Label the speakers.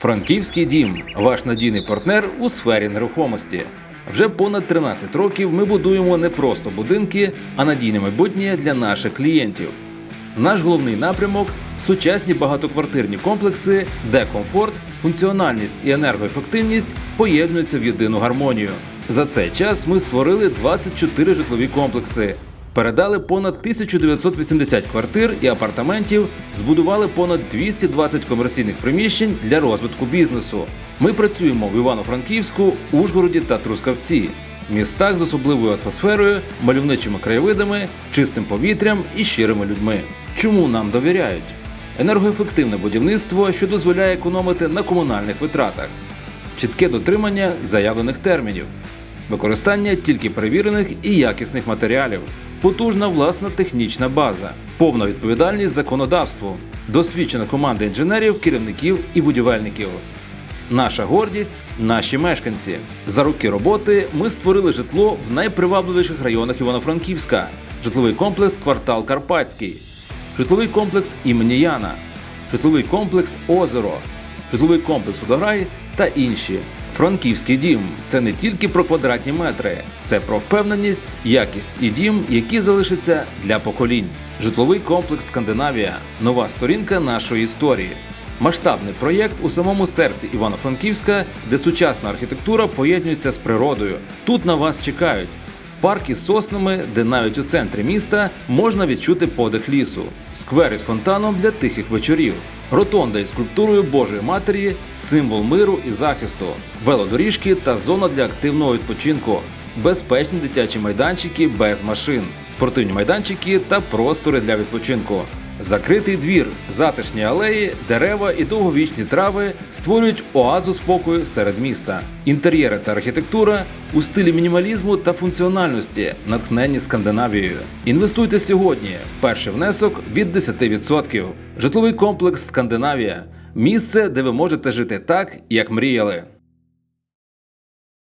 Speaker 1: Франківський дім ваш надійний партнер у сфері нерухомості. Вже понад 13 років ми будуємо не просто будинки, а надійне майбутнє для наших клієнтів. Наш головний напрямок сучасні багатоквартирні комплекси, де комфорт, функціональність і енергоефективність поєднуються в єдину гармонію. За цей час ми створили 24 житлові комплекси, передали понад 1980 квартир і апартаментів, збудували понад 220 комерційних приміщень для розвитку бізнесу. Ми працюємо в Івано-Франківську, Ужгороді та Трускавці, містах з особливою атмосферою, мальовничими краєвидами, чистим повітрям і щирими людьми. Чому нам довіряють? Енергоефективне будівництво, що дозволяє економити на комунальних витратах, чітке дотримання заявлених термінів, використання тільки перевірених і якісних матеріалів, потужна власна технічна база, повна відповідальність законодавству, досвідчена команда інженерів, керівників і будівельників. Наша гордість наші мешканці. За роки роботи ми створили житло в найпривабливіших районах Івано-Франківська, житловий комплекс Квартал Карпатський, житловий комплекс імені Яна, житловий комплекс Озеро, житловий комплекс Водограй та інші. Франківський дім це не тільки про квадратні метри, це про впевненість, якість і дім, який залишиться для поколінь. Житловий комплекс Скандинавія нова сторінка нашої історії. Масштабний проєкт у самому серці Івано-Франківська, де сучасна архітектура поєднується з природою. Тут на вас чекають. Парк із соснами, де навіть у центрі міста можна відчути подих лісу, сквер із фонтаном для тихих вечорів, ротонда із скульптурою Божої Матері, символ миру і захисту, велодоріжки та зона для активного відпочинку, безпечні дитячі майданчики без машин, спортивні майданчики та простори для відпочинку. Закритий двір, затишні алеї, дерева і довговічні трави створюють оазу спокою серед міста. Інтер'єри та архітектура у стилі мінімалізму та функціональності, натхненні Скандинавією. Інвестуйте сьогодні. Перший внесок від 10%. Житловий комплекс Скандинавія місце, де ви можете жити так, як мріяли.